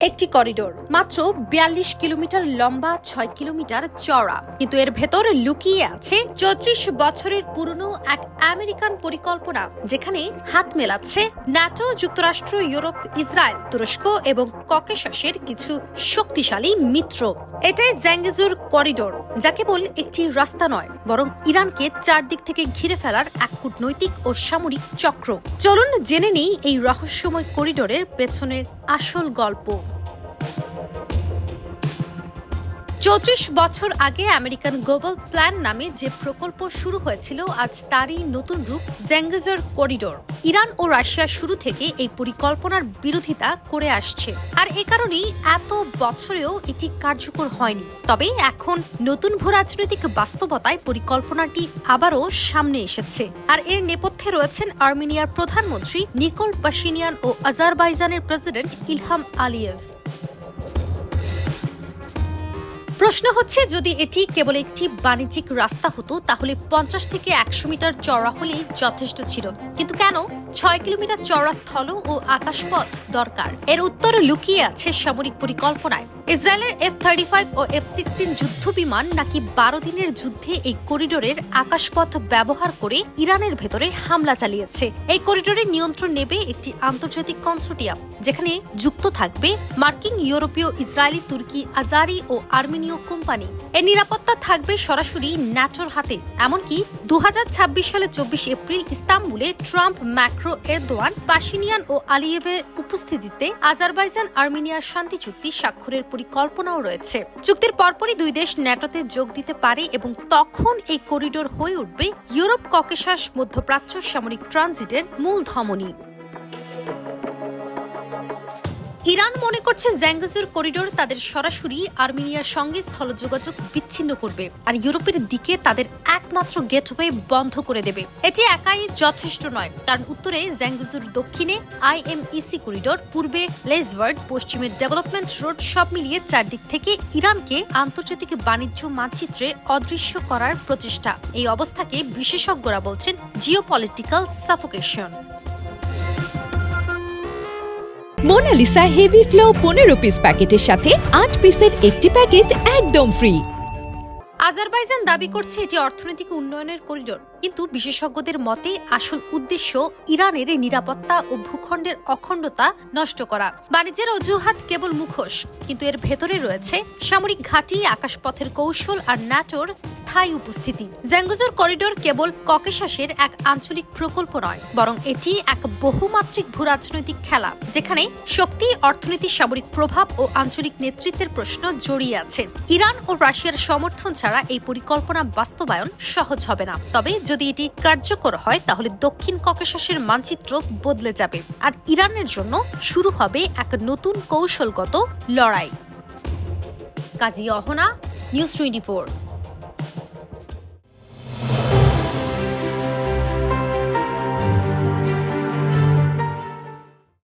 একটি করিডোর, মাত্র বিয়াল্লিশ কিলোমিটার লম্বা, ছয় কিলোমিটার চওড়া। কিন্তু এর ভেতর লুকিয়ে আছে চৌত্রিশ বছরের পুরনো এক আমেরিকান পরিকল্পনা, যেখানে হাত মেলাচ্ছে ন্যাটো যুক্তরাষ্ট্র, ইউরোপ, ইসরায়েল, তুরস্ক এবং ককেশাসের কিছু শক্তিশালী মিত্র। এটাই জ্যাঙ্গেজুর করিডোর, যা কেবল একটি রাস্তা নয়, বরং ইরানকে চারদিক থেকে ঘিরে ফেলার এক কূটনৈতিক ও সামরিক চক্র। চলুন জেনে নেই এই রহস্যময় করিডোরের পেছনের আসল গল্প। চৌত্রিশ বছর আগে আমেরিকান গ্লোবাল প্ল্যান নামে যে প্রকল্প শুরু হয়েছিল, আজ তারই নতুন রূপ জ্যাঙ্গেজর করিডোর। ইরান ও রাশিয়া শুরু থেকে এই পরিকল্পনার বিরোধিতা করে আসছে। আর এ কারণেই এত বছরেও এটি কার্যকর হয়নি। তবে এখন নতুন ভূরাজনৈতিক বাস্তবতায় পরিকল্পনাটি আবারও সামনে এসেছে। আর এর নেপথ্যে রয়েছেন আর্মেনিয়ার প্রধানমন্ত্রী নিকোল পাশিনিয়ান ও আজারবাইজানের প্রেসিডেন্ট ইলহাম আলিয়েভ। প্রশ্ন হচ্ছে, যদি এটি কেবল একটি বাণিজ্যিক রাস্তা হতো, তাহলে পঞ্চাশ থেকে একশো মিটার চড়া হলেই যথেষ্ট ছিল। কিন্তু কেন? ছয় কিলোমিটার চওড়া স্থল ও আকাশপথ দরকার। এর উত্তর লুকিয়ে আছে সামরিক পরিকল্পনায়। ইসরায়েলের এফ থার্টি ফাইভ ও এফ সিক্সটিন যুদ্ধ বিমান নাকি বারো দিনের যুদ্ধে এই করিডোরের আকাশপথ ব্যবহার করে ইরানের ভেতরে হামলা চালিয়েছে। এই করিডোরের নিয়ন্ত্রণ নেবে একটি আন্তর্জাতিক কনসোর্টিয়াম, যেখানে যুক্ত থাকবে মার্কিন, ইউরোপীয়, ইসরায়েলি, তুর্কি, আজারি ও আর্মেনীয় কোম্পানি। এর নিরাপত্তা থাকবে সরাসরি ন্যাটোর হাতে, এমনকি দুহাজার ছাব্বিশ সালে চব্বিশ এপ্রিল ইস্তাম্বুলে ট্রাম্প ম্যাক্রো এরদোয়ান পাশিনিয়ান ও আলিয়েভের উপস্থিতিতে আজারবাইজান আর্মেনিয়ার শান্তি চুক্তি স্বাক্ষরের পরিকল্পনাও রয়েছে। চুক্তির পরপরই দুই দেশ ন্যাটোতে যোগ দিতে পারে এবং তখন এই করিডোর হয়ে উঠবে ইউরোপ, ককেশাস, মধ্যপ্রাচ্য সামরিক ট্রানজিটের মূল ধমনী। ইরান মনে করছে জ্যাঙ্গাজুর করিডোর তাদের সরাসরি আর্মেনিয়ার সঙ্গে স্থল যোগাযোগ বিচ্ছিন্ন করবে, আর ইউরোপের দিকে তাদের একমাত্র গেটওয়ে বন্ধ করে দেবে। এটি একাই যথেষ্ট নয়। কারণ উত্তরে জ্যাঙ্গাজুর দক্ষিণে আইএমইসি করিডোর, পূর্বে লেজওয়ার্ড, পশ্চিমে ডেভেলপমেন্ট রোড সব মিলিয়ে চারদিক থেকে ইরানকে আন্তর্জাতিক বাণিজ্য মানচিত্রে অদৃশ্য করার প্রচেষ্টা। এই অবস্থাকে বিশেষজ্ঞরা বলছেন geopolitical suffocation Monalisa heavy flow পনেরো পিস প্যাকেটের সাথে আট পিসের একটি প্যাকেট একদম ফ্রি আজারবাইজান দাবি করছে এটি অর্থনৈতিক উন্নয়নের করিডোর, কিন্তু বিশেষজ্ঞদের মতে আসল উদ্দেশ্য ইরানের নিরাপত্তা ও ভূখণ্ডের অখণ্ডতা নষ্ট করা। বাণিজ্যের অজুহাত কেবল মুখোশ, কিন্তু এর ভেতরে রয়েছে সামরিক ঘাঁটি, আকাশপথের কৌশল আর ন্যাটোর স্থায়ী উপস্থিতি। জ্যাঙ্গুজোর করিডোর কেবল ককেশাসের এক আঞ্চলিক প্রকল্প নয়, বরং এটি এক বহুমাত্রিক ভূরাজনৈতিক খেলা, যেখানে শক্তি অর্থনীতি সামরিক প্রভাব ও আঞ্চলিক নেতৃত্বের প্রশ্ন জড়িয়ে আছে। ইরান ও রাশিয়ার সমর্থন ছাড়া এই পরিকল্পনা বাস্তবায়ন সহজ হবে না। তবে যদি এটি কার্যকর হয়, তাহলে দক্ষিণ ককেশাসের মানচিত্র বদলে যাবে। আর ইরানের জন্য শুরু হবে এক নতুন কৌশলগত লড়াই। কাজী অহনা, নিউজ টোয়েন্টি